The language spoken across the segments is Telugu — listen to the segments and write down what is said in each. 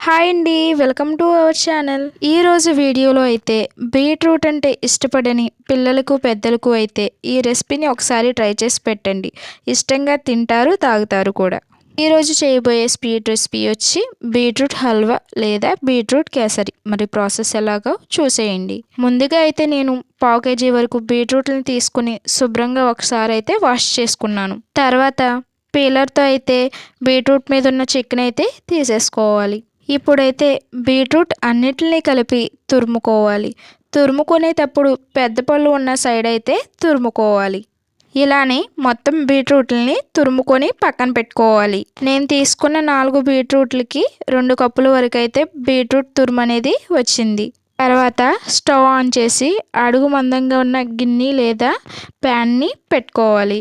హాయ్ అండి వెల్కమ్ టు అవర్ ఛానల్. ఈరోజు వీడియోలో అయితే బీట్రూట్ అంటే ఇష్టపడని పిల్లలకు పెద్దలకు అయితే ఈ రెసిపీని ఒకసారి ట్రై చేసి పెట్టండి. ఇష్టంగా తింటారు తాగుతారు కూడా. ఈరోజు చేయబోయే స్వీట్ రెసిపీ వచ్చి బీట్రూట్ హల్వా లేదా బీట్రూట్ కేసరి. మరి ప్రాసెస్ ఎలాగో చూసేయండి. ముందుగా అయితే నేను పావు కేజీ వరకు బీట్రూట్ని తీసుకుని శుభ్రంగా ఒకసారి అయితే వాష్ చేసుకున్నాను. తర్వాత పీలర్తో అయితే బీట్రూట్ మీద ఉన్న చికెన్ అయితే తీసేసుకోవాలి. ఇప్పుడైతే బీట్రూట్ అన్నిటిని కలిపి తురుముకోవాలి. తురుముకునేటప్పుడు పెద్ద పళ్ళు ఉన్న సైడ్ అయితే తురుముకోవాలి. ఇలానే మొత్తం బీట్రూట్లని తురుముకొని పక్కన పెట్టుకోవాలి. నేను తీసుకున్న నాలుగు బీట్రూట్లకి రెండు కప్పుల వరకు అయితే బీట్రూట్ తురుము అనేది వచ్చింది. తర్వాత స్టవ్ ఆన్ చేసి అడుగు మందంగా ఉన్న గిన్నె లేదా ప్యాన్ని పెట్టుకోవాలి.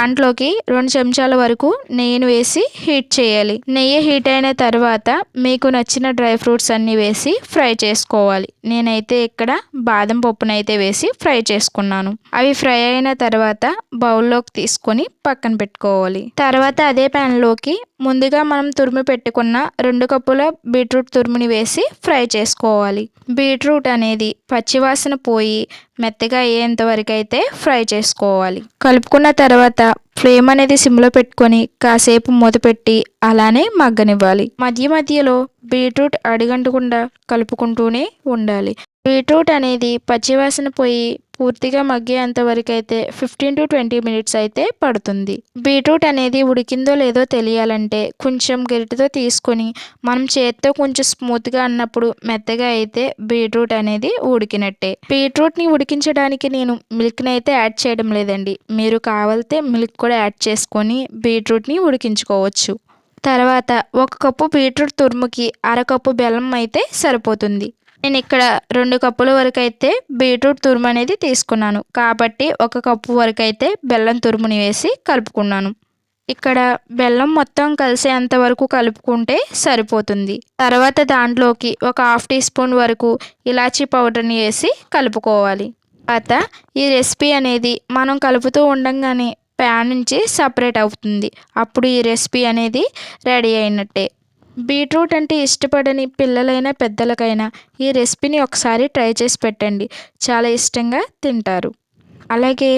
దాంట్లోకి రెండు చెంచాల వరకు నెయ్యిని వేసి హీట్ చేయాలి. నెయ్యి హీట్ అయిన తర్వాత మీకు నచ్చిన డ్రై ఫ్రూట్స్ అన్నీ వేసి ఫ్రై చేసుకోవాలి. నేనైతే ఇక్కడ బాదం పప్పునైతే వేసి ఫ్రై చేసుకున్నాను. అవి ఫ్రై అయిన తర్వాత బౌల్లోకి తీసుకొని పక్కన పెట్టుకోవాలి. తర్వాత అదే ప్యాన్లోకి ముందుగా మనం తురిమి పెట్టుకున్న రెండు కప్పుల బీట్రూట్ తురుముని వేసి ఫ్రై చేసుకోవాలి. బీట్రూట్ అనేది పచ్చివాసన పోయి మెత్తగా అయ్యేంత వరకు అయితే ఫ్రై చేసుకోవాలి. కలుపుకున్న తర్వాత ఫ్లేమ్ అనేది సిమ్లో పెట్టుకొని కాసేపు మూత పెట్టి అలానే మగ్గనివ్వాలి. మధ్య మధ్యలో బీట్రూట్ అడిగంటకుండా కలుపుకుంటూనే ఉండాలి. బీట్రూట్ అనేది పచ్చివాసన పోయి పూర్తిగా మగ్గేంత వరకు అయితే ఫిఫ్టీన్ టు ట్వంటీ మినిట్స్ అయితే పడుతుంది. బీట్రూట్ అనేది ఉడికిందో లేదో తెలియాలంటే కొంచెం గరిటతో తీసుకొని మనం చేత్తో కొంచెం స్మూత్గా అన్నప్పుడు మెత్తగా అయితే బీట్రూట్ అనేది ఉడికినట్టే. బీట్రూట్ని ఉడికించడానికి నేను మిల్క్ని అయితే యాడ్ చేయడం లేదండి. మీరు కావాలితే మిల్క్ కూడా యాడ్ చేసుకొని బీట్రూట్ని ఉడికించుకోవచ్చు. తర్వాత ఒక కప్పు బీట్రూట్ తురుముకి అరకప్పు బెల్లం అయితే సరిపోతుంది. నేను ఇక్కడ రెండు కప్పుల వరకు అయితే బీట్రూట్ తురుము అనేది తీసుకున్నాను. కాబట్టి ఒక కప్పు వరకు అయితే బెల్లం తురుముని వేసి కలుపుకున్నాను. ఇక్కడ బెల్లం మొత్తం కలిసేంత వరకు కలుపుకుంటే సరిపోతుంది. తర్వాత దాంట్లోకి ఒక హాఫ్ టీ స్పూన్ వరకు ఇలాచీ పౌడర్ని వేసి కలుపుకోవాలి. తర్వాత ఈ రెసిపీ అనేది మనం కలుపుతూ ఉండంగానే ప్యాన్ నుంచి సపరేట్ అవుతుంది. అప్పుడు ఈ రెసిపీ అనేది రెడీ అయినట్టే. బీట్రూట్ అంటే ఇష్టపడని పిల్లలైనా పెద్దలకైనా ఈ రెసిపీని ఒకసారి ట్రై చేసి పెట్టండి. చాలా ఇష్టంగా తింటారు. అలాగే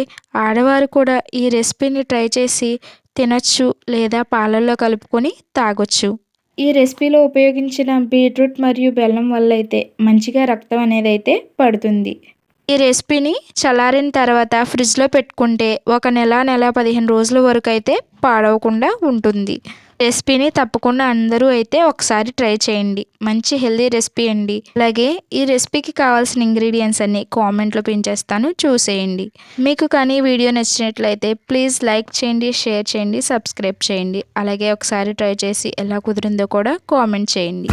ఆడవారు కూడా ఈ రెసిపీని ట్రై చేసి తినచ్చు లేదా పాలల్లో కలుపుకొని తాగొచ్చు. ఈ రెసిపీలో ఉపయోగించిన బీట్రూట్ మరియు బెల్లం వల్ల అయితే మంచిగా రక్తం అనేది అయితే పడుతుంది. ఈ రెసిపీని చల్లారిన తర్వాత ఫ్రిడ్జ్లో పెట్టుకుంటే ఒక నెల నెల పదిహేను రోజుల వరకు అయితే పాడవకుండా ఉంటుంది. రెసిపీని తప్పకుండా అందరూ అయితే ఒకసారి ట్రై చేయండి. మంచి హెల్దీ రెసిపీ అండి. అలాగే ఈ రెసిపీకి కావాల్సిన ఇంగ్రీడియంట్స్ అన్ని కామెంట్లో పెంచేస్తాను చూసేయండి. మీకు కానీ వీడియో నచ్చినట్లయితే ప్లీజ్ లైక్ చేయండి షేర్ చేయండి సబ్స్క్రైబ్ చేయండి. అలాగే ఒకసారి ట్రై చేసి ఎలా కుదిరిందో కూడా కామెంట్ చేయండి.